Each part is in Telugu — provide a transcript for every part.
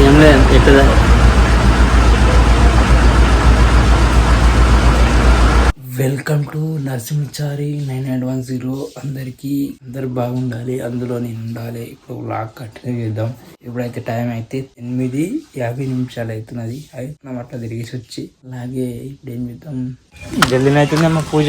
ఏం లేదు ఎక్కడ? Welcome to Narasimhachari nine eight one zero. అందరికీ అందరు బాగుండాలి అందులో నేను ఉండాలి. ఇప్పుడు లాక్ కంటిన్యూ చేద్దాం. ఇప్పుడైతే టైం అయితే ఎనిమిది యాభై నిమిషాలు అవుతున్నది. అవుతున్నాం అట్లా తిరిగేసి వచ్చి అలాగే ఇప్పుడు ఏం చేద్దాం? జల్దీ అవుతుందమ్మా పూజ.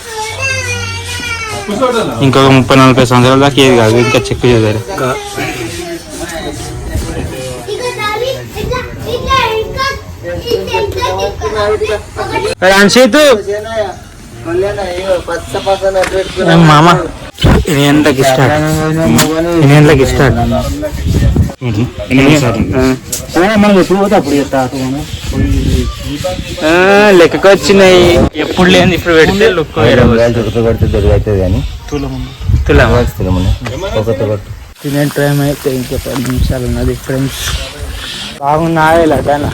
ఇంకొక ముప్పై నలభై సంవత్సరాల దాకా ఏది కాదు ఇంకా చెక్ చేయాలి అన్షిత్ మామ ఎన్ని గంటలకు స్టార్ట్ ఎన్ని గంటలకు స్టార్ట్ మనం ఎప్పుడు పోతే అప్పుడు స్టార్ట్ లెక్కకు వచ్చినాయి. ఎప్పుడు లేని ఇప్పుడు పెడితే లుక్ కొడితే దొరికి కానీ తులా ఒకటి కొట్టు. తినే టైం అయితే ఇంకా పది నిమిషాలు ఉన్నది ఫ్రెండ్స్. బాగున్నా లడ్డానా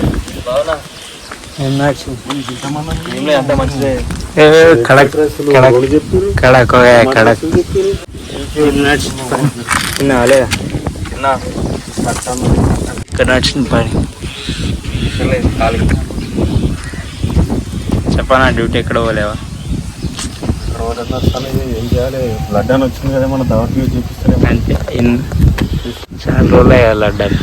కడక్ కడక్ కడక్ లేదా? ఇక్కడ నడిచింది పని. చెప్పనా డ్యూటీ ఎక్కడ పోలేవా? అసలు ఏం చేయాలి బ్లడ్ అని వచ్చింది కదా మన అంతే చాలా రోజులు లడ్డాలు.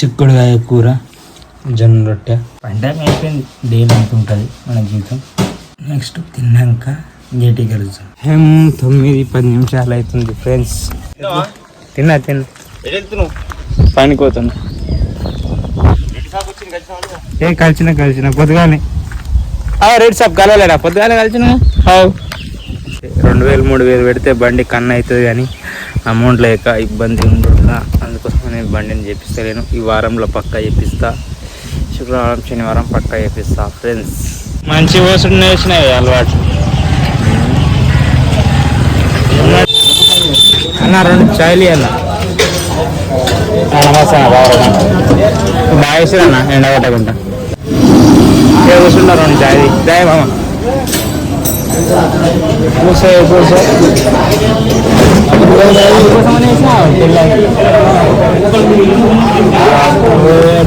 చిక్కుడుకాయ కూర జొన్న రొట్టె. పంట అయిపోయింది డైలీ ఉంటుంది మన జీవితం. నెక్స్ట్ తిన్నాక గేటి కలుద్దాం. ఏం తొమ్మిది పది నిమిషాలు అవుతుంది ఫ్రెండ్స్. తిన్నా తిన్నా. పనికి పోతున్నా. ఏ కలిసిన కలిసిన. పొద్దుగానే రేట్ షాప్ కలవలేడా? పొద్దుగానే కలిసిన? రెండు వేలు మూడు వేలు పెడితే బండి కన్ను అవుతుంది కానీ అమౌంట్ లేక ఇబ్బంది ఉండకుండా అందుకోసం నేను బండిని చేపిస్తలేను. ఈ వారంలో పక్కా చేపిస్తా. శుక్రవారం శనివారం పక్కా చేపిస్తా ఫ్రెండ్స్ మంచి ఓసుడు నేర్చినాయి అలవాటు అన్న రెండు చాయలు అన్న నమస్తే అన్న బాగా బాగా వేసారు అన్న ఎండ కొట్టకుండా ఏ కూర్చుంటారు చాయ్ చాయ్ మామ. కూర్చో కూర్చో.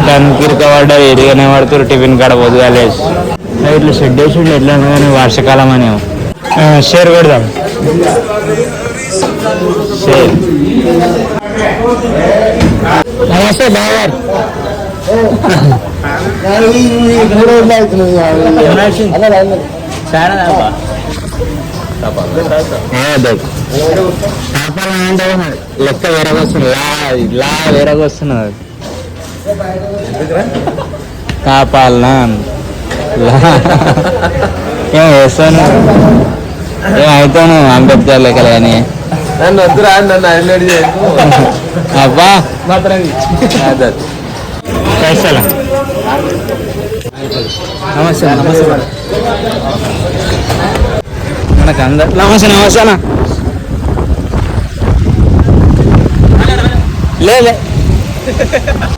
దాని కిరకబడ్డ ఎరిగానే పడుతురు టిఫిన్ కాడ పొద్దుగాలేసి ఇట్లా షెడ్ వేసి ఎట్లా కానీ వర్షాకాలం అని షేర్ కొడదాం. షేర్. నమస్తే బావర్ లెక్క వేరగొస్తుంది వస్తుంది లా లా వేరేగా కాపాలనా ఏం వేస్తాను ఏం అవుతాను అంబేద్కర్ లెక్కలు కానీ నన్ను వద్దురా నన్ను అడిగి అబ్బా. మాత్రం నమస్తే నమస్తే. మనకు అందరు నమస్తే నమస్తే అన్న. లేలే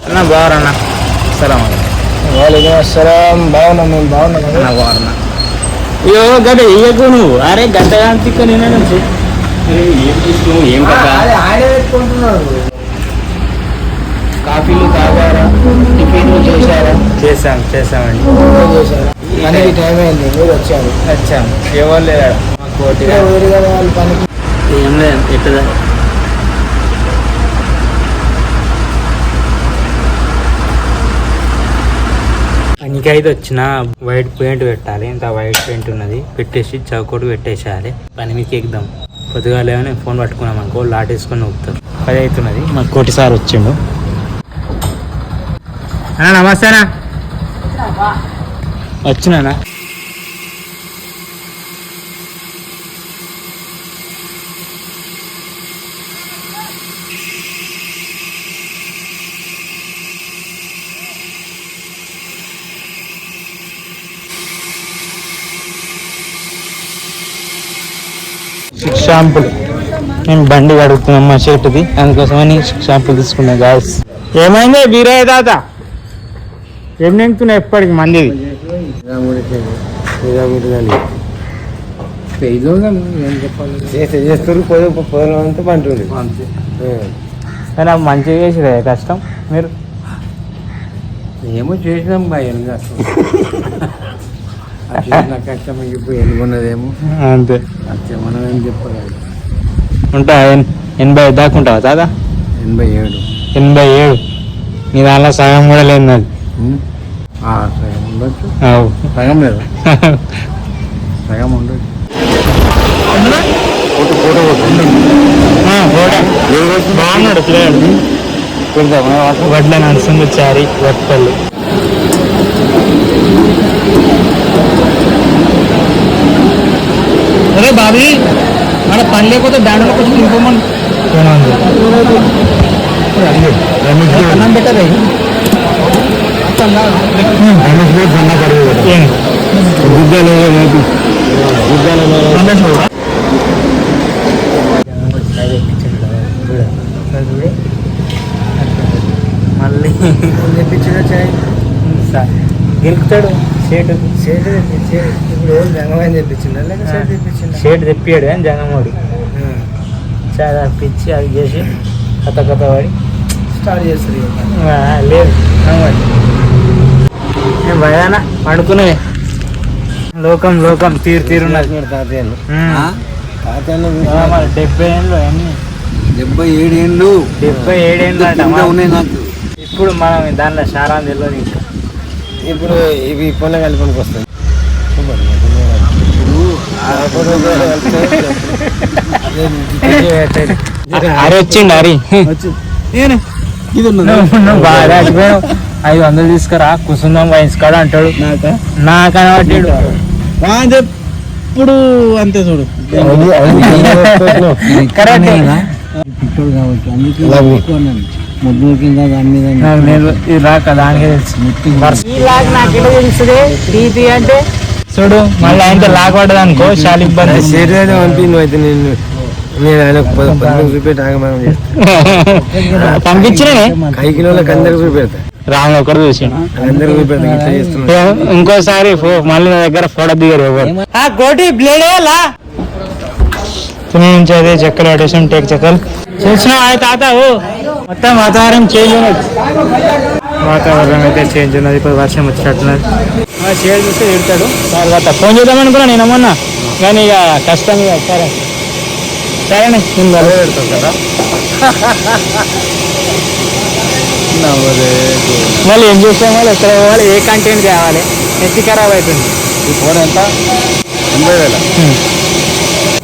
అన్న బావరన్న సలాం వాళ్ళకి అస్సలం. బాగున్నాం మేము బాగున్నాం అన్న బావరన్న అయ్యో గడ్డ ఇయ్యకు నువ్వు. అరే గడ్డ కాంతిక్క నేనే ఏం కాఫీలు తాగారా? టిఫిన్లు చేశారా? చేసాం చేసామండి చేశారా. పనికి టైం అయింది మీరు వచ్చారు. వచ్చాం. ఎవరు వాళ్ళ పనికి. ఏం లేదు ఎక్కడ? పనికి వచ్చిన వైట్ పెయింట్ పెట్టాలి. ఇంత వైట్ పెయింట్ ఉన్నది. పెట్టేసి చౌకోటు పెట్టేసేయాలి. పని మీకు ఎక్కుదాం పొద్దుగా లేవని ఫోన్ పట్టుకున్నాం అనుకో లాటేసుకొని నొక్కుతారు పది అవుతున్నది. మాకు కోటి సార్ వచ్చిండు. అన్నా నమస్తేనా వచ్చినానా? షాంపులు మేము బండి కడుగుతున్నాం మా షర్ట్ది అందుకోసమని షాంపులు తీసుకున్నాం గాయస్ ఏమైంది బీరయ్య తాత? ఏం నింపుతున్నావు ఎప్పటికి మందిది? చేస్తారు పంటుంది కానీ అవి మంచిగా చేసిరే కష్టం మీరు? ఏమో చేసినాం బాయ్ కష్టం ఎన్నుకున్నదేమో అంతే అంతే. మనం ఏం చెప్పాలి ఉంటా ఎన్- ఎనభై దాకా ఉంటావా తాత? ఎనభై ఏడు. ఎనభై ఏడు. నీ దానిలో సగం కూడా లేదు ఆ, సగం ఉండొచ్చు. అవు. సగం లేదు. సగం ఉండొచ్చు. Photo photo. బాగున్నాడు ప్లేయర్ వడ్ల నరసింహ చారి వట్టలు. అరే బాబీ మన పని లేకపోతే బ్యానర్ కొంచెం ఇంకోమని అన్నం పెట్టదే మళ్ళీ చాయ్ గెలుపుతాడు. షేట్ షేడ్ తెప్పించి షేట్ తెప్పాడు అని జంగమోడు. చాలా పిచ్చి అది చేసి కథ కథ పడి. స్టార్ట్ చేస్తారు లేదు భయానా పడుకునే. లోకం లోకం తీరు తీరున్నది తాతయ్యలు. తాతయ్యలు ఆ, మరి డెబ్బై ఏళ్ళు అన్ని డెబ్బై ఏడు ఏళ్ళు డెబ్బై ఏడేళ్ళు ఉన్నాయి నాకు. ఇప్పుడు మనం దానిలో శారా తెలియదు ఇంకా. ఇప్పుడు ఇవి పొన్న కలిపనికి వస్తాయి అరే వచ్చిండు ఐదు వందలు తీసుకురా కుసుందం వయసుకోడు అంటాడు. నా కనబడ్డాడు ఇప్పుడు అంతే చూడు. కరెక్ట్. అందుకే ముద్దు కింద దాని మీద నాకు నేను ఇది రాక దానికే తెలుసు. నాకు ప్రీతి అంటే చూడు మళ్ళీ ఆయనతో లాగ్ పడ్డది అనుకో చాలా ఇబ్బంది. శరీరం పంపింది అయితే నేను నేను ఆయన పద్నాలుగు చూపెట్టి ఆగమనం చేస్తాను పంపించినే ఐదు కిలోలకు అందరికి చూపెడతా. రాంగ్ ఒకటి చూసి అందరికి చూపెడతా ఇట్లా చేస్తున్నాను ఇంకోసారి మళ్ళీ నా దగ్గర ఫోటో దిగారు కోటి బ్లేడ్ లా నుంచి అదే చెక్కలు పట్టేసాం టేక్ చెక్కలు. చేసిన తాత? ఓ మొత్తం వాతావరణం చేంజ్ ఉన్నది వాతావరణం అయితే చేంజ్ ఉన్నది. ఇప్పుడు వర్షం వచ్చినట్టున్నది షేర్ చూస్తే తిడతాడు తర్వాత ఫోన్ చేద్దాం అనుకున్నా నేను మొన్న. కానీ ఇక కష్టం ఇక సరే. సరేనే నేను బల పెడతాను కదా. మళ్ళీ ఏం చేసాం వాళ్ళు ఎక్కడ పోవాలి? ఏ కంటెంట్ కావాలి? నెత్తి ఖరాబ్ అవుతుంది ఈ ఫోన్ ఎంత? తొంభై వేల.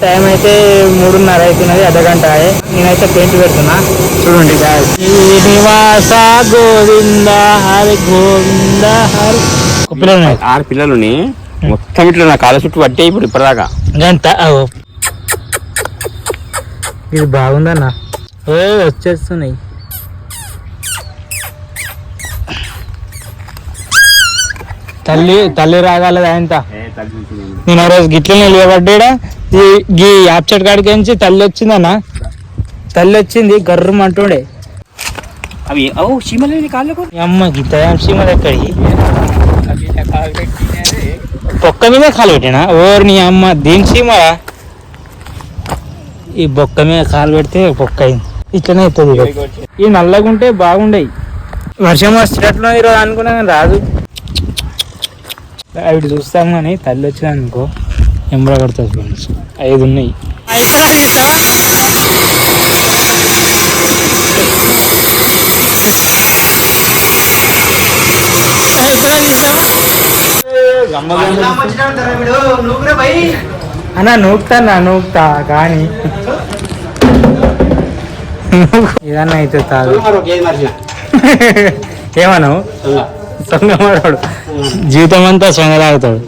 టైం అయితే మూడున్నర అవుతున్నది అర్ధగంట అయ్యే. నేనైతే పెయింట్ పెడుతున్నా. చూడండి. శ్రీనివాస గోవింద హరి గోవింద హరి. పిల్లలు. ఆరు పిల్లలని మొత్తం ఇట్లా నా కాళ్ళ చుట్టూ పట్టే ఇప్పుడు ఇప్పటిదాకా. గంట ఓ. ఇది బాగుందన్న. ఓ వచ్చేస్తున్నాయి. తల్లి తల్లి రాగాలది ఆయన నేను ఆ రోజు గిట్లనే నిలబడ్డా ఈ గీ యాప్చెట్ కాడికి నుంచి తల్లి వచ్చిందన్న. తల్లి వచ్చింది గర్రం అంటుండే. అవి ఓ కాళ్ళకు అమ్మ ఎక్కడికి? బొక్క మీద కాలు పెట్టినా? ఓరి నీ అమ్మ దీని సీమరా ఈ బొక్క మీద కాలు పెడితే బొక్క అయింది. ఇట్లనే అవుతుంది. ఈ నల్లగుంటే బాగుండయి. వర్షం వచ్చేటట్లు ఈరోజు అనుకున్నా కానీ రాదు. అవి చూస్తాం కానీ తల్లి వచ్చింది అనుకో. ఎంబడ కొడుతుంది ఫ్రెండ్స్. ఐదు ఉన్నాయి. అన్న నూకుతా నూకుతా కానీ. ఏదన్నా అయితే తాగు. ఏమన్నావు? సొంగమాడు జీవితం అంతా సొంగ తాగుతాడు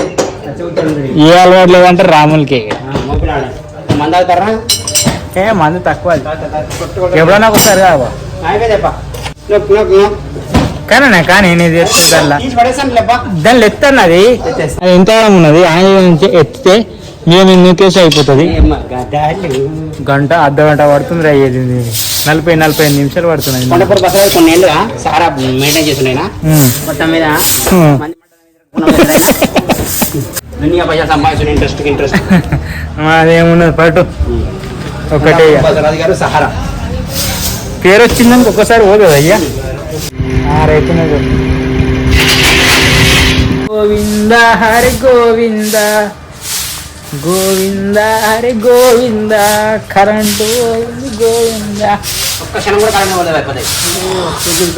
ఏ అలవాటు లేదంటే రాములకి. ఏ మంది తక్కువ. ఎప్పుడన్నా ఒకసారి కావా కానీ కానీ నేను దానిలో. ఎత్తన్నది అది. ఎంత ఉన్నది? ఆయన నుంచి ఎత్తితే మేము ఇందుకేసి అయిపోతుంది. గంట అర్ధ గంట పడుతుంది ఇది. నలభై నలభై ఐదు నిమిషాలు పడుతున్నాయి కొండపూర్ బస్ కొన్ని ఏళ్ళుగా సారా మెయింటైన్ చేస్తున్నాయినా? ఉమ్. మొత్తం. మంది దునియా పైసా సంపాదించిన ఇంట్రెస్ట్ ఇంట్రెస్ట్ అదేమున్నది పట్టు. ఒకటే. గారు సహారా. పేరు వచ్చిందని ఒక్కసారి పోదు అయ్యా. రైతున్నది గోవింద హరి గోవింద. గోవింద హరి గోవింద. కరెంటు గోవింద. ఒక్క క్షణం కూడా కరెంట్ పోలేదు అయిపోతాయి.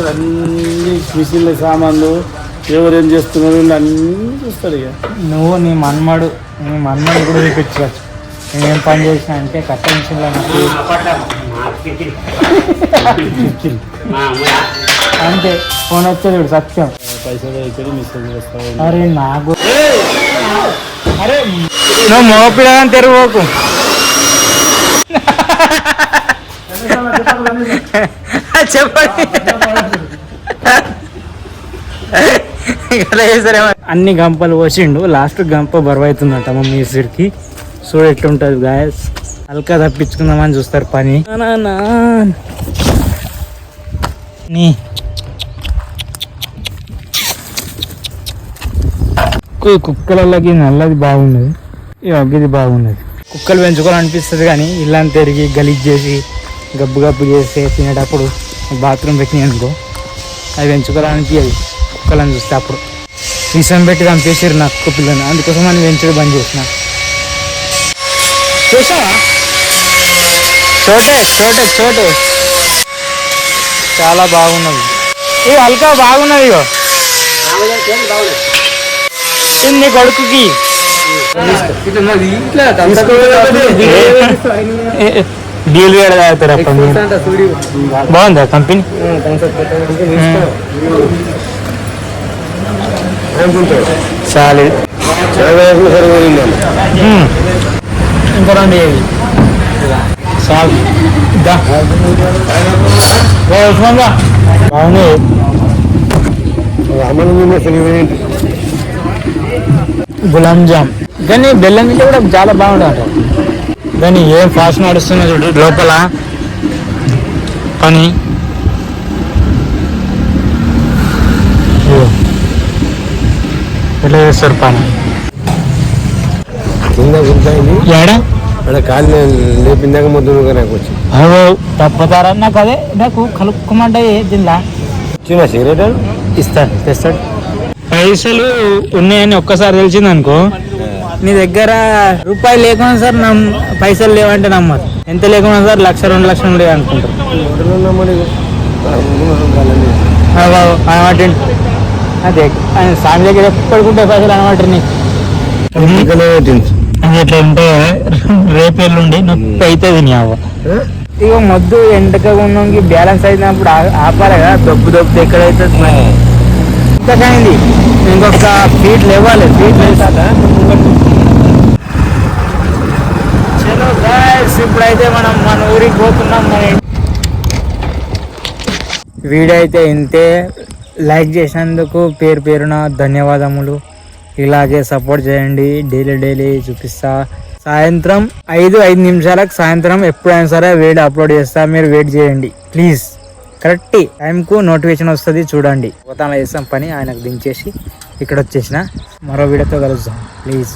అన్ని మిషన్ల సామాన్లు. ఎవరేం చేస్తున్నారు? అన్ని చూస్తారు ఇక. నువ్వు నీ మన్మడు నీ మన్మడు కూడా చూపించవచ్చు నేనేం పని చేసిన అంటే కట్ట మిషన్లో నాకు అంతే ఫోన్ వచ్చేది ఇప్పుడు సత్యం. పైసలు అయితే మిషన్ చేస్తావు అరే నాకు. అరే! నువ్వు మోపిడని తెరువుకు చెప్పండి. అన్ని గంపలు పోసిండు. లాస్ట్ గంప బరువు అవుతుందంట మా మీసిడికి చూడు ఎట్లుంటది గాయస్ అల్కా తప్పించుకుందామని చూస్తారు పని. నా, నా, నా. నీ కు- కుక్కలకి నల్లది బాగున్నది ఈ అగ్గిది బాగున్నది కుక్కలు పెంచుకోవాలనిపిస్తుంది కానీ ఇల్లంతా తిరిగి గలీజ్ చేసి గబ్బు గబ్బు చేసి తినేటప్పుడు బాత్రూమ్ పెట్టినాయి అనుకో అవి పెంచుకోవాలనిపించదు కుక్కలను చూస్తే అప్పుడు. విషం పెట్టి చంపేసారు నా కుక్క పిల్లని అందుకోసం అని పెంచడం బంద్ చేసిన. చూసావా? చోటే చోటే చోటే. చాలా బాగున్నది. ఇది హల్కా బాగున్నది నీ కొడుకుకి. డీల్ తాగుతారు. బాగుందా కంపెనీ? ఇంకా రెండు. బాగున్నాయి గులాబ్ జామ్. కానీ బెల్లం తింటే కూడా చాలా బాగుంటుంది కానీ ఏం ఫాస్ట్ నడుస్తున్నా చూడు లోపల. పని ఎట్లా చేస్తారు పని. కింద గుంటాయి ఏడా అక్కడ కాళ్ళు లేపిందాక ముద్దు నాకు వచ్చి. అదో తప్పుతారా? నాకు అదే నాకు కలుపుకోమంటే దీనిలా చిన్న సిగరెట్? ఇస్తాడు తెస్తాడు పైసలు ఉన్నాయని ఒక్కసారి తెలిసింది అనుకో నీ దగ్గర రూపాయలు లేకుండా సార్ నమ్ పైసలు లేవంటే నమ్మరు. ఎంత లేకుండా సార్ లక్ష రెండు లక్షలు ఉండే అనుకుంటారు అదే స్వామి దగ్గర ఎప్పటికుంటే పైసలు అనమాట నీకు అది ఎట్లా ఉంటే రేపు ఎల్లుండి నొప్పి అవుతుంది నీ అవ్వ. ఇక మొద్దు ఎండక ఉన్నకి బ్యాలెన్స్ అయినప్పుడు ఆపాలి కదా దొబ్బు దొబ్బు ఎక్కడైతుంది మరి? ఇంతకైంది ఇంకొక ఫీట్ లేవాలి ఫీట్ లేసాక చలో గాయస్ ఇప్పుడైతే మనం మన ఊరికి పోతున్నాం మన వీడియో అయితే ఇంతే. లైక్ చేసినందుకు పేరు పేరున ధన్యవాదములు. ఇలాగే సపోర్ట్ చేయండి. డైలీ డైలీ చూపిస్తా. సాయంత్రం ఐదు ఐదు నిమిషాలకు సాయంత్రం ఎప్పుడైనా సరే వేడి అప్లోడ్ చేస్తా. మీరు వెయిట్ చేయండి. ప్లీజ్. కరెక్ట్ టైంకు నోటిఫికేషన్ వస్తుంది చూడండి. పోతాను చేస్తాం పని. ఆయనకు దించేసి ఇక్కడ వచ్చేసిన మరో వీడియోతో కలుస్తాం ప్లీజ్.